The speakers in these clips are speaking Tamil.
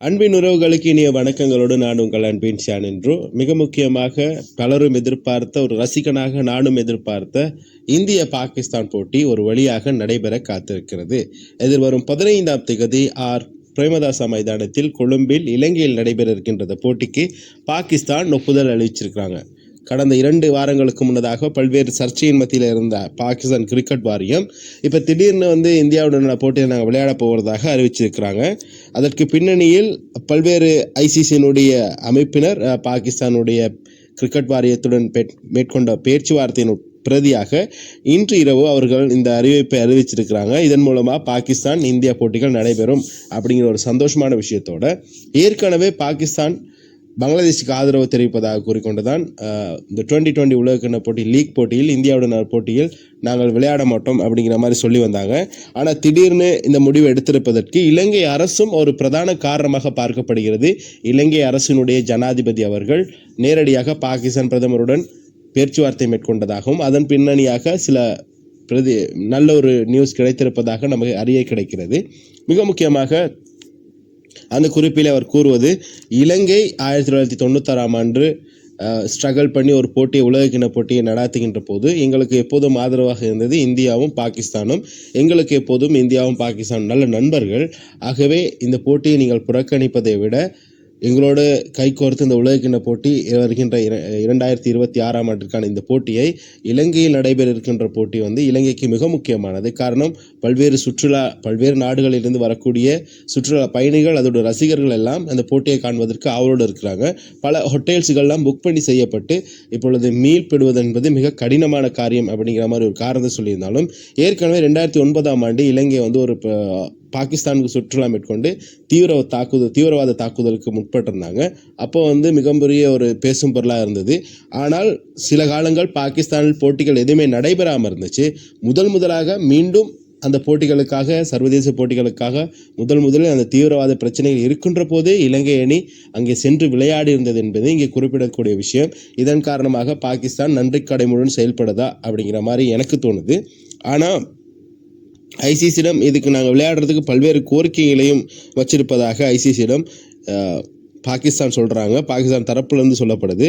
அன்பின் உறவுகளுக்கு இனிய வணக்கங்களோடு நான் உங்கள் அன்பின் ஷான் என்றோ மிக முக்கியமாக பலரும் எதிர்பார்த்த ஒரு ரசிகனாக நானும் எதிர்பார்த்த இந்திய பாகிஸ்தான் போட்டி ஒரு வழியாக நடைபெற காத்திருக்கிறது. எதிர்வரும் பதினைந்தாம் திகதி ஆர். பிரேமதாசா மைதானத்தில் கொழும்பில் இலங்கையில் நடைபெற இருக்கின்ற போட்டிக்கு பாகிஸ்தான் ஒப்புதல் அளிச்சிருக்கிறாங்க. கடந்த இரண்டு வாரங்களுக்கு முன்னதாக பல்வேறு சர்ச்சையின் மத்தியில் இருந்த பாகிஸ்தான் கிரிக்கெட் வாரியம் இப்போ திடீர்னு வந்து இந்தியாவுடனான போட்டியை நாங்கள் விளையாட போவதாக அறிவிச்சிருக்கிறாங்க. அதற்கு பின்னணியில் பல்வேறு ஐசிசியினுடைய அமைப்பினர் பாகிஸ்தானுடைய கிரிக்கெட் வாரியத்துடன் பெட்- மேற்கொண்ட பேச்சுவார்த்தையின் பிரதியாக இன்று இரவு அவர்கள் இந்த அறிவிப்பை அறிவிச்சிருக்கிறாங்க. இதன் மூலமாக பாகிஸ்தான் இந்தியா போட்டிகள் நடைபெறும் அப்படிங்கிற ஒரு சந்தோஷமான விஷயத்தோட ஏற்கனவே பாகிஸ்தான் பங்களாதேஷுக்கு ஆதரவு தெரிவிப்பதாக கூறிக்கொண்டுதான் இந்த டுவெண்ட்டி டுவெண்ட்டி உலகக்கிண்ண போட்டி லீக் போட்டியில் இந்தியாவுடன் போட்டியில் நாங்கள் விளையாட மாட்டோம் அப்படிங்கிற மாதிரி சொல்லி வந்தாங்க. ஆனால் திடீர்னு இந்த முடிவு எடுத்திருப்பதற்கு இலங்கை அரசும் ஒரு பிரதான காரணமாக பார்க்கப்படுகிறது. இலங்கை அரசினுடைய ஜனாதிபதி அவர்கள் நேரடியாக பாகிஸ்தான் பிரதமருடன் பேச்சுவார்த்தை மேற்கொண்டதாகவும் அதன் பின்னணியாக சில பிரதி நல்ல ஒரு நியூஸ் கிடைத்திருப்பதாக நமக்கு அறிய கிடைக்கிறது. மிக முக்கியமாக அந்த குறிப்பில் அவர் கூறுவது இலங்கை ஆயிரத்தி தொள்ளாயிரத்தி தொண்ணூத்தாறாம் ஆண்டு ஸ்ட்ரகிள் பண்ணி ஒரு போட்டியை உலகக்கிண போட்டியை நடாத்துகின்ற போது எங்களுக்கு எப்போதும் ஆதரவாக இருந்தது இந்தியாவும் பாகிஸ்தானும். எங்களுக்கு எப்போதும் இந்தியாவும் பாகிஸ்தானும் நல்ல நண்பர்கள். ஆகவே இந்த போட்டியை நீங்கள் புறக்கணிப்பதை விட எங்களோடு கைகோர்த்து இந்த உலகக்கிண்ண போட்டி வருகின்ற இர- இரண்டாயிரத்தி இருபத்தி ஆறாம் ஆண்டிற்கான இந்த போட்டியை இலங்கையில் நடைபெற இருக்கின்ற போட்டி வந்து இலங்கைக்கு மிக முக்கியமானது. காரணம் பல்வேறு சுற்றுலா பல்வேறு நாடுகளிலிருந்து வரக்கூடிய சுற்றுலா பயணிகள் அதோட ரசிகர்கள் எல்லாம் அந்த போட்டியை காண்பதற்கு ஆவலோடு இருக்கிறாங்க. பல ஹோட்டல்ஸுகள்லாம் புக் பண்ணி செய்யப்பட்டு இப்பொழுது மீள் பெறுவது என்பது மிக கடினமான காரியம் அப்படிங்கிற மாதிரி ஒரு காரணத்தை சொல்லியிருந்தாலும் ஏற்கனவே ரெண்டாயிரத்தி ஒன்பதாம் ஆண்டு இலங்கை வந்து ஒரு பாகிஸ்தானுக்கு சுற்றுலா மேற்கொண்டு தீவிர தாக்குதல் தீவிரவாத தாக்குதலுக்கு முற்பட்டிருந்தாங்க. அப்போ வந்து மிகப்பெரிய ஒரு பேசும் பொருளாக இருந்தது. ஆனால் சில காலங்கள் பாகிஸ்தானில் போட்டிகள் எதுவுமே நடைபெறாமல் இருந்துச்சு. முதல் முதலாக மீண்டும் அந்த போட்டிகளுக்காக சர்வதேச போட்டிகளுக்காக முதல் முதலில் அந்த தீவிரவாத பிரச்சனைகள் இருக்கின்ற போதே இலங்கை அணி அங்கே சென்று விளையாடி இருந்தது என்பது இங்கே குறிப்பிடக்கூடிய விஷயம். இதன் காரணமாக பாகிஸ்தான் நன்றி கடைமுடன் செயல்படுதா அப்படிங்கிற மாதிரி எனக்கு தோணுது. ஆனால் ஐசிசியிடம் இதுக்கு நாங்கள் விளையாடுறதுக்கு பல்வேறு கோரிக்கைகளையும் வச்சிருப்பதாக ஐசிசியிடம் பாகிஸ்தான் சொல்கிறாங்க பாகிஸ்தான் தரப்புலேருந்து சொல்லப்படுது.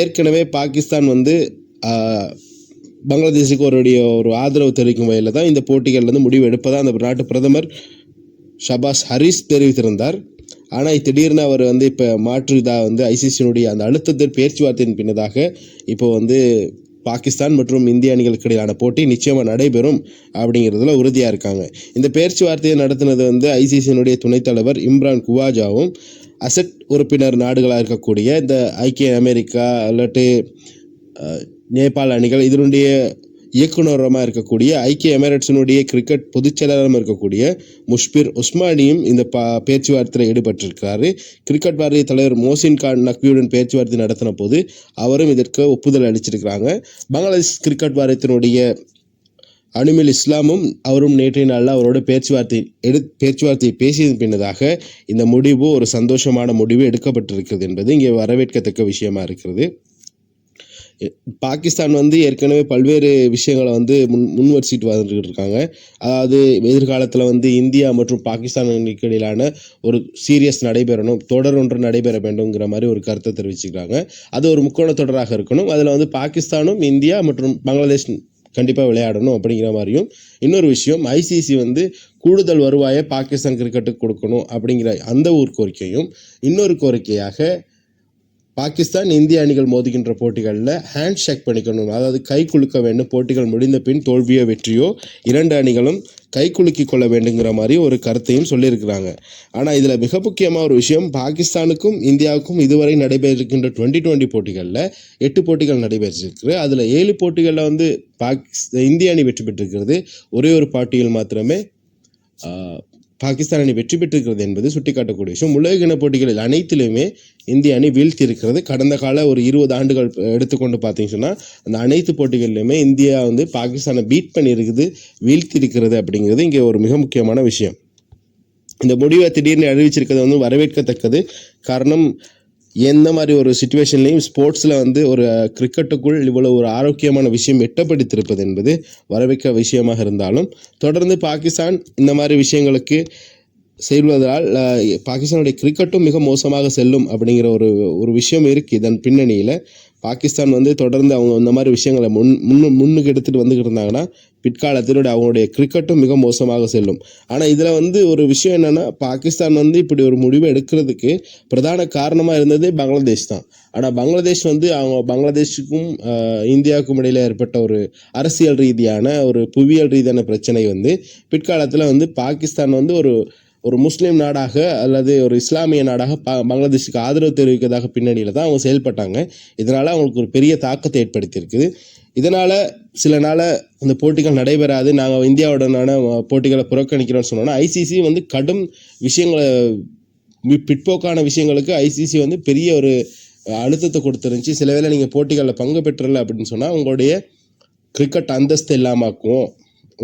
ஏற்கனவே பாகிஸ்தான் வந்து பங்களாதேஷுக்கு ஒருடைய ஒரு ஆதரவு தெரிவிக்கும் வகையில் தான் இந்த போட்டிகள்லேருந்து முடிவு எடுப்பதாக அந்த நாட்டு பிரதமர் ஷபாஸ் ஹரிஸ் தெரிவித்திருந்தார். ஆனால் திடீர்னு அவர் வந்து இப்போ மாற்று இதாக வந்து ஐசிசியினுடைய அந்த அழுத்தத்தின் பேச்சுவார்த்தையின் பின்னதாக இப்போ வந்து பாகிஸ்தான் மற்றும் இந்திய அணிகளுக்கு இடையிலான போட்டி நிச்சயமாக நடைபெறும் அப்படிங்கிறதுல உறுதியாக இருக்காங்க. இந்த பேச்சுவார்த்தையை நடத்தினது வந்து ஐசிசியினுடைய துணைத் தலைவர் இம்ரான் குவாஜாவும் அசட் உறுப்பினர் நாடுகளாக இருக்கக்கூடிய இந்த ஐக்கிய அமெரிக்கா இல்லாட்டி நேபாள் அணிகள் இதனுடைய இயக்குநரமாக இருக்கக்கூடிய ஐக்கிய எமிரேட்ஸினுடைய கிரிக்கெட் பொதுச்செயலாளரும் இருக்கக்கூடிய முஷ்பிர் உஸ்மானியும் இந்த பா பேச்சுவார்த்தையில் ஈடுபட்டிருக்கிறாரு கிரிக்கெட் வாரிய தலைவர் மோசின் கான் நக்வியுடன் பேச்சுவார்த்தை நடத்தின போது அவரும் இதற்கு ஒப்புதல் அளிச்சிருக்கிறாங்க. பங்களாதேஷ் கிரிக்கெட் வாரியத்தினுடைய அனுமில் இஸ்லாமும் அவரும் நேற்றைய நாளில் அவரோட பேச்சுவார்த்தை எடு பேச்சுவார்த்தையை பேசியதன் பின்னதாக இந்த முடிவு ஒரு சந்தோஷமான முடிவு எடுக்கப்பட்டிருக்கிறது என்பது இங்கே வரவேற்கத்தக்க விஷயமா இருக்கிறது. பாகிஸ்தான் வந்து ஏற்கனவே பல்வேறு விஷயங்களை வந்து முன் முன் வரிசிட்டு வந்துட்டு இருக்காங்க அதாவது எதிர்காலத்தில் வந்து இந்தியா மற்றும் பாகிஸ்தானுக்கு இடையிலான ஒரு சீரியஸ் நடைபெறணும் தொடர் ஒன்று நடைபெற வேண்டும்ங்கிற மாதிரி ஒரு கருத்தை தெரிவிச்சுக்கிறாங்க. அது ஒரு முக்கோண தொடராக இருக்கணும். அதில் வந்து பாகிஸ்தானும் இந்தியா மற்றும் பங்களாதேஷ் கண்டிப்பாக விளையாடணும் அப்படிங்கிற மாதிரியும் இன்னொரு விஷயம் ஐசிசி வந்து கூடுதல் வருவாயை பாகிஸ்தான் கிரிக்கெட்டுக்கு கொடுக்கணும் அப்படிங்கிற அந்த ஒரு கோரிக்கையும் இன்னொரு கோரிக்கையாக பாகிஸ்தான் இந்திய அணிகள் மோதுகின்ற போட்டிகளில் ஹேண்ட் ஷேக் பண்ணிக்கணும். அதாவது கை குலுக்க வேண்டும். போட்டிகள் முடிந்த பின் தோல்வியோ வெற்றியோ இரண்டு அணிகளும் கை குலுக்கிக் கொள்ள வேண்டுங்கிற மாதிரி ஒரு கருத்தையும் சொல்லியிருக்கிறாங்க. ஆனால் இதில் மிக முக்கியமாக ஒரு விஷயம் பாகிஸ்தானுக்கும் இந்தியாவுக்கும் இதுவரை நடைபெறுகின்ற டுவெண்ட்டி டுவெண்ட்டி போட்டிகளில் எட்டு போட்டிகள் நடைபெற்றிருக்கு அதில் ஏழு போட்டிகளில் வந்து பாகிஸ் இந்திய அணி வெற்றி பெற்றிருக்கிறது. ஒரே ஒரு போட்டியில் மாத்திரமே பாகிஸ்தான் அணி வெற்றி பெற்றிருக்கிறது என்பது சுட்டிக்காட்டக்கூடிய விஷயம். உலகின போட்டிகளில் அனைத்திலுமே இந்திய அணி வீழ்த்தி இருக்கிறது கடந்த கால ஒரு இருபது ஆண்டுகள் எடுத்துக்கொண்டு பார்த்தீங்கன்னு சொன்னால் அந்த அனைத்து போட்டிகளிலுமே இந்தியா வந்து பாகிஸ்தானை பீட் பண்ணியிருக்குது வீழ்த்தி இருக்கிறது அப்படிங்கிறது இங்கே ஒரு மிக முக்கியமான விஷயம். இந்த முடிவை திடீர்னு அறிவிச்சிருக்கிறது வந்து வரவேற்கத்தக்கது. காரணம் எந்த மாதிரி ஒரு சுச்சுவேஷன்லையும் ஸ்போர்ட்ஸில் வந்து ஒரு கிரிக்கெட்டுக்குள் இவ்வளோ ஒரு ஆரோக்கியமான விஷயம் எட்டப்படுத்திருப்பது என்பது வரவேற்க விஷயமாக இருந்தாலும் தொடர்ந்து பாகிஸ்தான் இந்த மாதிரி விஷயங்களுக்கு செய்வதால் பாகிஸ்தானுடைய கிரிக்கெட்டும் மிக மோசமாக செல்லும் அப்படிங்கிற ஒரு ஒரு விஷயம் இருக்குது இதன் பின்னணியில். பாகிஸ்தான் வந்து தொடர்ந்து அவங்க இந்த மாதிரி விஷயங்களை முன் முன்னு முன்னுக்கு எடுத்துகிட்டு வந்துக்கிட்டு இருந்தாங்கன்னா பிற்காலத்தில் அவங்களுடைய கிரிக்கெட்டும் மிக மோசமாக செல்லும். ஆனால் இதில் வந்து ஒரு விஷயம் என்னென்னா பாகிஸ்தான் வந்து இப்படி ஒரு முடிவை எடுக்கிறதுக்கு பிரதான காரணமாக இருந்ததே பங்களாதேஷ் தான். ஆனால் பங்களாதேஷ் வந்து அவங்க பங்களாதேஷுக்கும் இந்தியாவுக்கும் இடையில் ஏற்பட்ட ஒரு அரசியல் ரீதியான ஒரு புவியியல் ரீதியான பிரச்சனை வந்து பிற்காலத்தில் வந்து பாகிஸ்தான் வந்து ஒரு ஒரு முஸ்லீம் நாடாக அல்லது ஒரு இஸ்லாமிய நாடாக பங்களாதேஷுக்கு ஆதரவு தெரிவிக்கிறதாக பின்னணியில் தான் அவங்க செயல்பட்டாங்க. இதனால் அவங்களுக்கு ஒரு பெரிய தாக்கத்தை ஏற்படுத்தியிருக்குது. இதனால் சில நாள் அந்த போட்டிகள் நடைபெறாது. நாங்கள் இந்தியாவுடனான போட்டிகளை புறக்கணிக்கிறோம்னு சொன்னோன்னா ஐசிசி வந்து கடும் விஷயங்களை பிற்போக்கான விஷயங்களுக்கு ஐசிசி வந்து பெரிய ஒரு அழுத்தத்தை கொடுத்துருந்துச்சு. சில வேளை நீங்கள் போட்டிகளில் பங்கு பெற்றல அப்படின்னு சொன்னால் உங்களுடைய கிரிக்கெட் அந்தஸ்து இல்லாமாக்குவோம்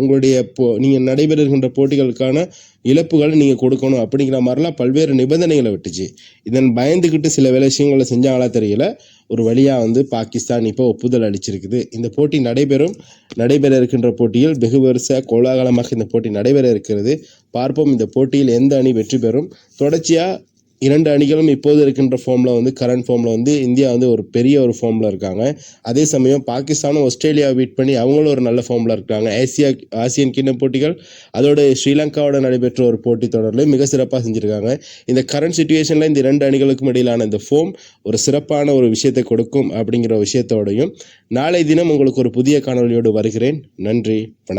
உங்களுடைய போ நீங்கள் நடைபெறுகின்ற போட்டிகளுக்கான இழப்புகளை நீங்கள் கொடுக்கணும் அப்படிங்கிற மாதிரிலாம் பல்வேறு நிபந்தனைகளை விட்டுச்சு. இதன் பயந்துக்கிட்டு சில வேலை விஷயங்களை செஞ்சாங்களா தெரியல. ஒரு வழியாக வந்து பாகிஸ்தான் இப்போ ஒப்புதல் அளிச்சிருக்குது. இந்த போட்டி நடைபெறும். நடைபெற இருக்கின்ற போட்டியில் வெகு வருஷ கோலாகலமாக இந்த போட்டி நடைபெற இருக்கிறது. பார்ப்போம். இந்த போட்டியில் எந்த அணி வெற்றி பெறும். தொடர்ச்சியாக இரண்டு அணிகளும் இப்போது இருக்கின்ற ஃபார்மில் வந்து கரண்ட் ஃபார்மில் வந்து இந்தியா வந்து ஒரு பெரிய ஒரு ஃபார்மில் இருக்காங்க. அதே சமயம் பாகிஸ்தானும் ஆஸ்திரேலியாவை பீட் பண்ணி அவங்களும் ஒரு நல்ல ஃபார்மில் இருக்காங்க. ஆசியா ஆசியன் கிண்ண போட்டிகள் அதோட ஸ்ரீலங்காவோட நடைபெற்ற ஒரு போட்டி தொடரில் மிக சிறப்பாக செஞ்சுருக்காங்க. இந்த கரண்ட் சுச்சுவேஷனில் இந்த ரெண்டு அணிகளுக்கும் இடையிலான இந்த ஃபோம் ஒரு சிறப்பான ஒரு விஷயத்தை கொடுக்கும் அப்படிங்கிற விஷயத்தோடையும் நாளை தினம் உங்களுக்கு ஒரு புதிய காணொளியோடு வருகிறேன். நன்றி வணக்கம்.